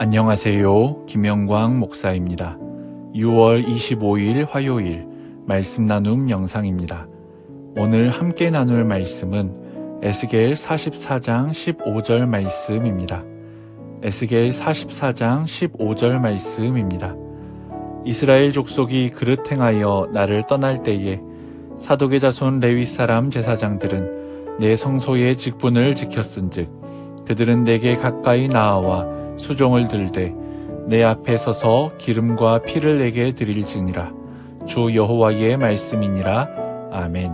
안녕하세요. 김영광 목사입니다. 6월 25일 화요일 말씀 나눔 영상입니다. 오늘 함께 나눌 말씀은 에스겔 44장 15절 말씀입니다. 에스겔 44장 15절 말씀입니다. 이스라엘 족속이 그릇 행하여 나를 떠날 때에 사독의 자손 레위 사람 제사장들은 내 성소의 직분을 지켰은즉 그들은 내게 가까이 나아와 수종을 들되 내 앞에 서서 기름과 피를 내게 드릴지니라 주 여호와의 말씀이니라 아멘.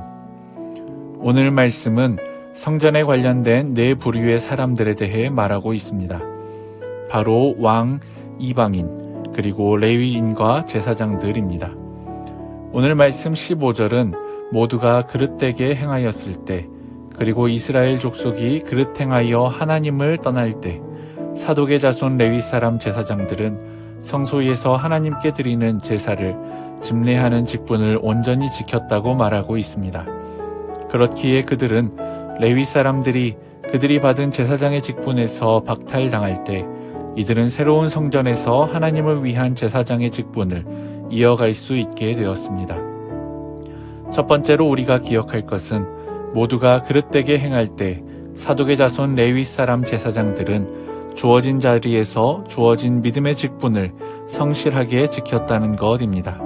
오늘 말씀은 성전에 관련된 네 부류의 사람들에 대해 말하고 있습니다. 바로 왕, 이방인, 그리고 레위인과 제사장들입니다. 오늘 말씀 15절은 모두가 그릇되게 행하였을 때, 그리고 이스라엘 족속이 그릇 행하여 하나님을 떠날 때, 사독의 자손 레위 사람 제사장들은 성소에서 하나님께 드리는 제사를 집례하는 직분을 온전히 지켰다고 말하고 있습니다. 그렇기에 그들은 레위 사람들이 그들이 받은 제사장의 직분에서 박탈당할 때 이들은 새로운 성전에서 하나님을 위한 제사장의 직분을 이어갈 수 있게 되었습니다. 첫 번째로 우리가 기억할 것은 모두가 그릇되게 행할 때 사독의 자손 레위 사람 제사장들은 주어진 자리에서 주어진 믿음의 직분을 성실하게 지켰다는 것입니다.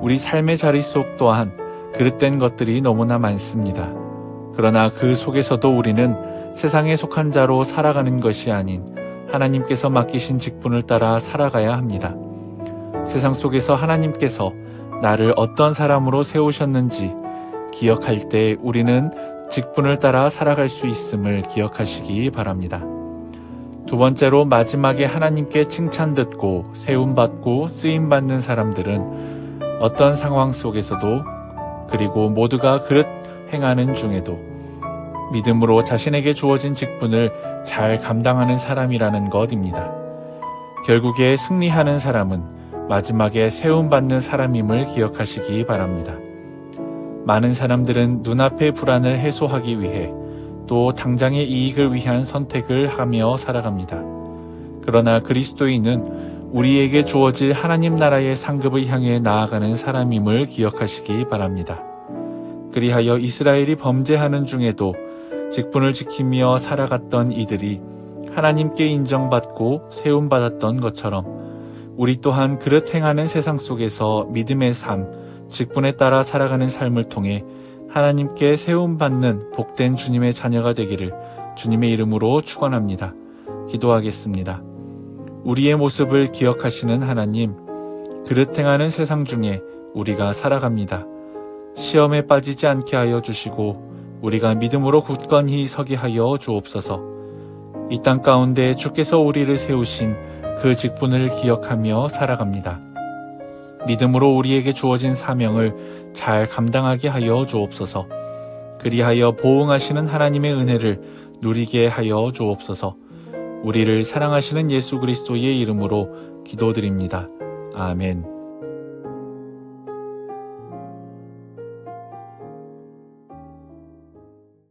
우리 삶의 자리 속 또한 그릇된 것들이 너무나 많습니다. 그러나 그 속에서도 우리는 세상에 속한 자로 살아가는 것이 아닌 하나님께서 맡기신 직분을 따라 살아가야 합니다. 세상 속에서 하나님께서 나를 어떤 사람으로 세우셨는지 기억할 때 우리는 직분을 따라 살아갈 수 있음을 기억하시기 바랍니다. 두 번째로 마지막에 하나님께 칭찬 듣고 세움 받고 쓰임 받는 사람들은 어떤 상황 속에서도 그리고 모두가 그릇 행하는 중에도 믿음으로 자신에게 주어진 직분을 잘 감당하는 사람이라는 것입니다. 결국에 승리하는 사람은 마지막에 세움 받는 사람임을 기억하시기 바랍니다. 많은 사람들은 눈앞의 불안을 해소하기 위해 또 당장의 이익을 위한 선택을 하며 살아갑니다. 그러나 그리스도인은 우리에게 주어질 하나님 나라의 상급을 향해 나아가는 사람임을 기억하시기 바랍니다. 그리하여 이스라엘이 범죄하는 중에도 직분을 지키며 살아갔던 이들이 하나님께 인정받고 세움받았던 것처럼 우리 또한 그릇 행하는 세상 속에서 믿음의 삶, 직분에 따라 살아가는 삶을 통해 하나님께 세움받는 복된 주님의 자녀가 되기를 주님의 이름으로 축원합니다. 기도하겠습니다. 우리의 모습을 기억하시는 하나님, 그릇 행하는 세상 중에 우리가 살아갑니다. 시험에 빠지지 않게 하여 주시고 우리가 믿음으로 굳건히 서게 하여 주옵소서. 이 땅 가운데 주께서 우리를 세우신 그 직분을 기억하며 살아갑니다. 믿음으로 우리에게 주어진 사명을 잘 감당하게 하여 주옵소서. 그리하여 보응하시는 하나님의 은혜를 누리게 하여 주옵소서. 우리를 사랑하시는 예수 그리스도의 이름으로 기도드립니다. 아멘.